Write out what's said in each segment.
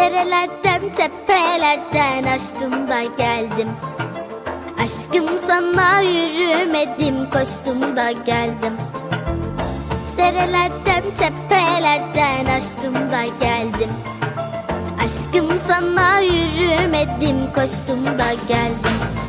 Derelerden tepelerden açtım da geldim. Aşkım sana yürümedim koştum da geldim. Derelerden tepelerden açtım da geldim. Aşkım sana yürümedim koştum da geldim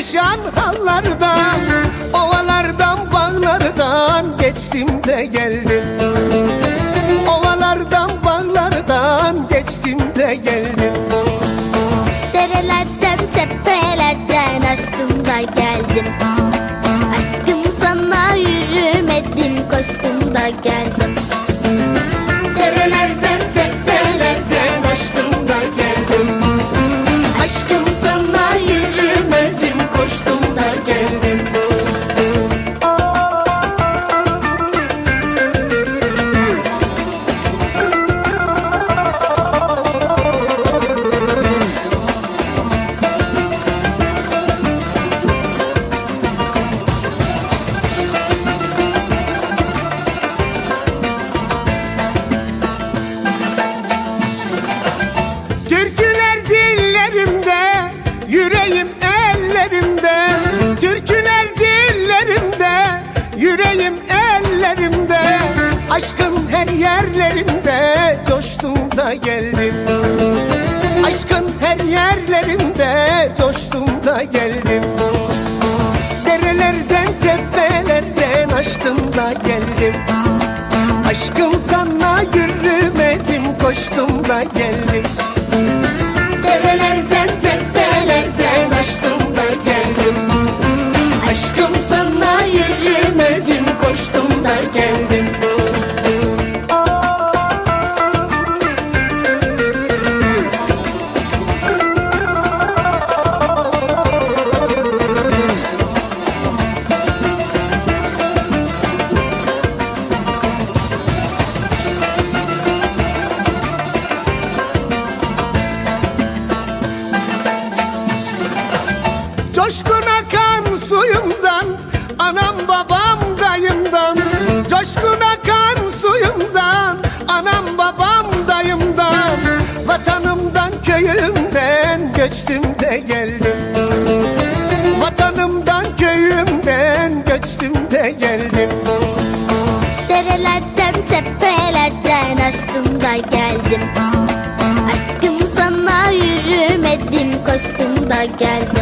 Perperişan hallardan Ovalardan bağlardan Geçtim de geldim. Ovalardan bağlardan Geçtim de geldim. Derelerden tepelerden açtım da geldim Aşkın her yerlerimde, coştum da geldim. Aşkın her yerlerimde, coştum da geldim. Derelerden, tepelerden açtım da geldim. Aşkım sana yürümedim, koştum da geldim. Derelerden tepelerden Coşkun akan suyumdan Anam babam dayımdan? Coşkun akan suyumdan Anam babam dayımdan? Vatanımdan köyümden Göçtüm de geldim. Vatanımdan köyümden Göçtüm de geldim. Derelerden tepelerden açtım da geldim. Aşkım sana yürümedim koştum da geldim